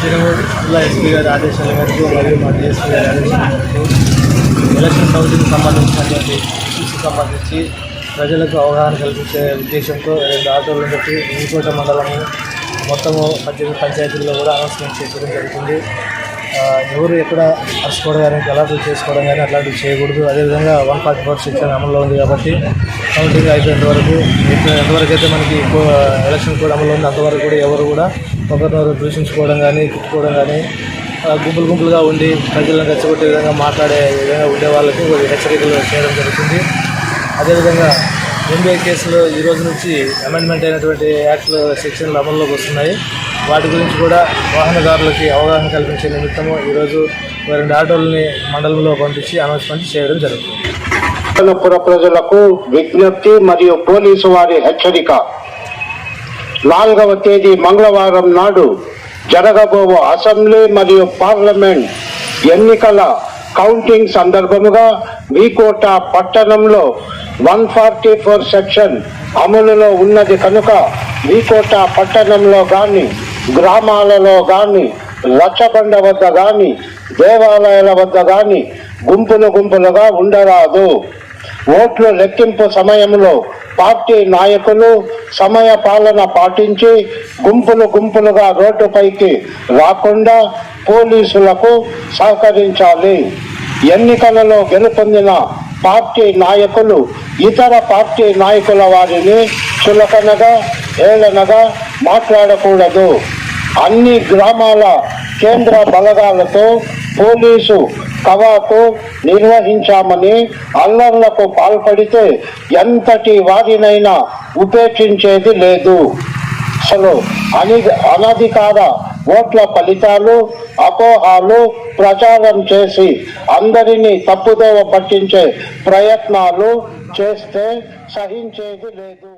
తిరుమల జిల్లా ఎస్పీ గారి ఆదేశాల మేరకు మరియు మా డిఎస్పీ గారి ఆదేశాల మేరకు ఎలక్షన్ కౌంటింగ్ సంబంధించినటువంటి ఇష్యూస్ సంబంధించి ప్రజలకు అవగాహన కల్పించే ఉద్దేశంతో రెండు ఆటోలు పెట్టి ఇంకోట మండలము మొత్తము పద్దెనిమిది పంచాయతీల్లో కూడా అనౌన్స్మెంట్ చేయడం జరుగుతుంది. ఎవరు ఎక్కడ అరుచుకోవడం కానీ గలాటలు చేసుకోవడం కానీ అట్లాంటివి చేయకూడదు. అదేవిధంగా వన్ ఫార్టీ ఫోర్ సెక్షన్ అమల్లో ఉంది కాబట్టి కౌంటింగ్ అయిపోయేంత వరకు ఎంతవరకు అయితే మనకి ఎలక్షన్ కూడా అమల్లో ఉంది అంతవరకు కూడా ఎవరు కూడా ఒకరినొకరు దూషించుకోవడం కానీ తిట్టుకోవడం కానీ గుంపులు గుంపులుగా ఉండి ప్రజలను రెచ్చగొట్టే విధంగా మాట్లాడే విధంగా ఉండే వాళ్ళకి కొన్ని హెచ్చరికలు చేయడం జరుగుతుంది. అదేవిధంగా ఎన్బిఐ కేసులో ఈ రోజు నుంచి అమెండ్మెంట్ అయినటువంటి యాక్ట్లు సెక్షన్లు అమల్లోకి వస్తున్నాయి. వాటి గురించి కూడా వాహనదారులకి అవగాహన కల్పించే నిమిత్తము ఈరోజు రెండు ఆటోలని మండలంలో పంపించి అనౌన్స్మెంట్ చేయడం జరుగుతుంది. పుర ప్రజలకు విజ్ఞప్తి మరియు పోలీసు వారి హెచ్చరిక. నాలుగవ తేదీ మంగళవారం నాడు జరగబోవు అసెంబ్లీ మరియు పార్లమెంట్ ఎన్నికల కౌంటింగ్ సందర్భముగా వీకోట పట్టణంలో వన్ ఫార్టీ ఫోర్ సెక్షన్ అమలులో ఉన్నది కనుక వీకోట పట్టణంలో కానీ గ్రామాలలో కానీ రచ్చబండ వద్ద కానీ దేవాలయాల వద్ద కానీ గుంపులు గుంపులుగా ఉండరాదు. ఓట్ల లెక్కింపు సమయంలో పార్టీ నాయకులు సమయ పాలన పాటించి గుంపులు గుంపులుగా రోడ్డుపైకి రాకుండా పోలీసులకు సహకరించాలి. ఎన్నికలలో గెలుపొందిన పార్టీ నాయకులు ఇతర పార్టీ నాయకుల వారిని చులకనగా ఏళనగా మాట్లాడకూడదు. అన్ని గ్రామాల కేంద్ర బలగాలతో పోలీసు కవాతు నిర్వహించామని అల్లర్లకు పాల్పడితే ఎంతటి వారినైనా ఉపేక్షించేది లేదు. అసలు అని అనధికార ఓట్ల ఫలితాలు అపోహాలు ప్రచారం చేసి అందరినీ తప్పుదోవ పట్టించే ప్రయత్నాలు చేస్తే సహించేది లేదు.